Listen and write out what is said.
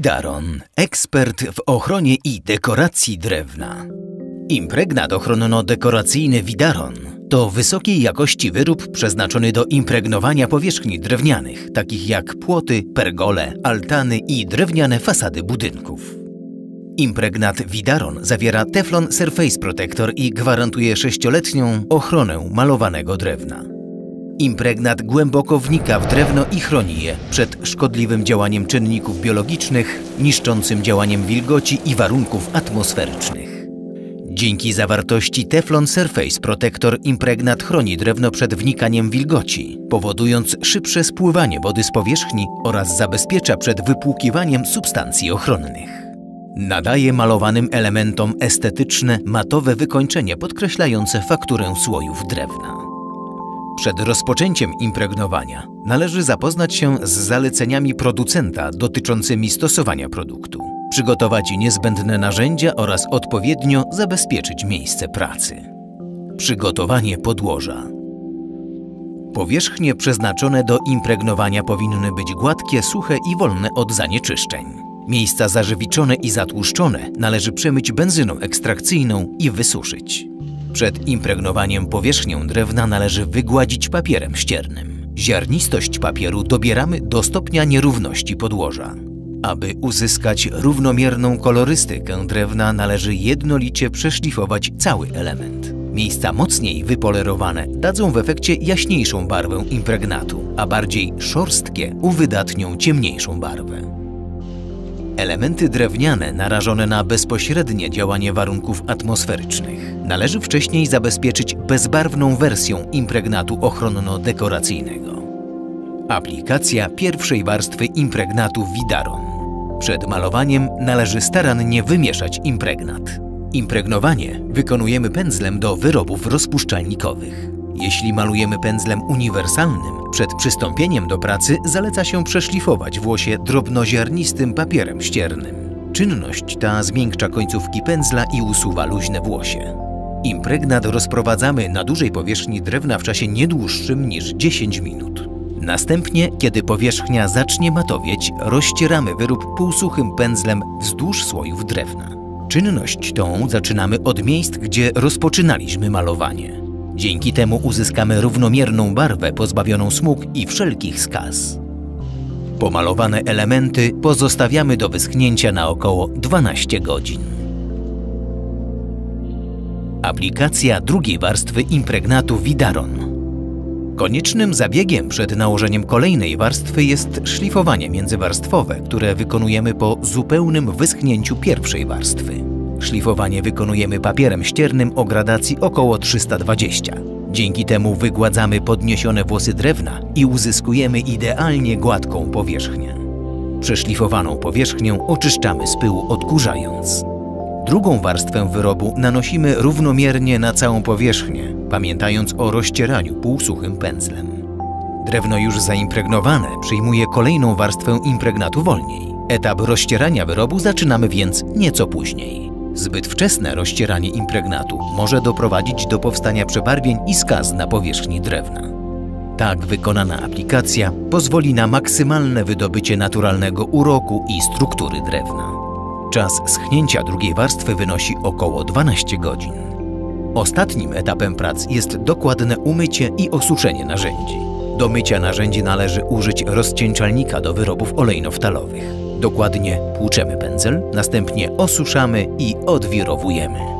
Widaron, ekspert w ochronie i dekoracji drewna. Impregnat ochronno-dekoracyjny Widaron to wysokiej jakości wyrób przeznaczony do impregnowania powierzchni drewnianych, takich jak płoty, pergole, altany i drewniane fasady budynków. Impregnat Widaron zawiera Teflon Surface Protector i gwarantuje sześcioletnią ochronę malowanego drewna. Impregnat głęboko wnika w drewno i chroni je przed szkodliwym działaniem czynników biologicznych, niszczącym działaniem wilgoci i warunków atmosferycznych. Dzięki zawartości Teflon Surface Protector impregnat chroni drewno przed wnikaniem wilgoci, powodując szybsze spływanie wody z powierzchni oraz zabezpiecza przed wypłukiwaniem substancji ochronnych. Nadaje malowanym elementom estetyczne, matowe wykończenie podkreślające fakturę słojów drewna. Przed rozpoczęciem impregnowania należy zapoznać się z zaleceniami producenta dotyczącymi stosowania produktu, przygotować niezbędne narzędzia oraz odpowiednio zabezpieczyć miejsce pracy. Przygotowanie podłoża. Powierzchnie przeznaczone do impregnowania powinny być gładkie, suche i wolne od zanieczyszczeń. Miejsca zażywiczone i zatłuszczone należy przemyć benzyną ekstrakcyjną i wysuszyć. Przed impregnowaniem powierzchnię drewna należy wygładzić papierem ściernym. Ziarnistość papieru dobieramy do stopnia nierówności podłoża. Aby uzyskać równomierną kolorystykę drewna należy jednolicie przeszlifować cały element. Miejsca mocniej wypolerowane dadzą w efekcie jaśniejszą barwę impregnatu, a bardziej szorstkie uwydatnią ciemniejszą barwę. Elementy drewniane narażone na bezpośrednie działanie warunków atmosferycznych należy wcześniej zabezpieczyć bezbarwną wersją impregnatu ochronno-dekoracyjnego. Aplikacja pierwszej warstwy impregnatu Widaron. Przed malowaniem należy starannie wymieszać impregnat. Impregnowanie wykonujemy pędzlem do wyrobów rozpuszczalnikowych. Jeśli malujemy pędzlem uniwersalnym, przed przystąpieniem do pracy zaleca się przeszlifować włosie drobnoziarnistym papierem ściernym. Czynność ta zmiękcza końcówki pędzla i usuwa luźne włosie. Impregnat rozprowadzamy na dużej powierzchni drewna w czasie nie dłuższym niż 10 minut. Następnie, kiedy powierzchnia zacznie matowieć, rozcieramy wyrób półsuchym pędzlem wzdłuż słojów drewna. Czynność tą zaczynamy od miejsc, gdzie rozpoczynaliśmy malowanie. Dzięki temu uzyskamy równomierną barwę pozbawioną smug i wszelkich skaz. Pomalowane elementy pozostawiamy do wyschnięcia na około 12 godzin. Aplikacja drugiej warstwy impregnatu Widaron. Koniecznym zabiegiem przed nałożeniem kolejnej warstwy jest szlifowanie międzywarstwowe, które wykonujemy po zupełnym wyschnięciu pierwszej warstwy. Szlifowanie wykonujemy papierem ściernym o gradacji około 320. Dzięki temu wygładzamy podniesione włosy drewna i uzyskujemy idealnie gładką powierzchnię. Przeszlifowaną powierzchnię oczyszczamy z pyłu odkurzając. Drugą warstwę wyrobu nanosimy równomiernie na całą powierzchnię, pamiętając o rozcieraniu półsuchym pędzlem. Drewno już zaimpregnowane przyjmuje kolejną warstwę impregnatu wolniej. Etap rozcierania wyrobu zaczynamy więc nieco później. Zbyt wczesne rozcieranie impregnatu może doprowadzić do powstania przebarwień i skaz na powierzchni drewna. Tak wykonana aplikacja pozwoli na maksymalne wydobycie naturalnego uroku i struktury drewna. Czas schnięcia drugiej warstwy wynosi około 12 godzin. Ostatnim etapem prac jest dokładne umycie i osuszenie narzędzi. Do mycia narzędzi należy użyć rozcieńczalnika do wyrobów olejnoftalowych. Dokładnie płuczemy pędzel, następnie osuszamy i odwirowujemy.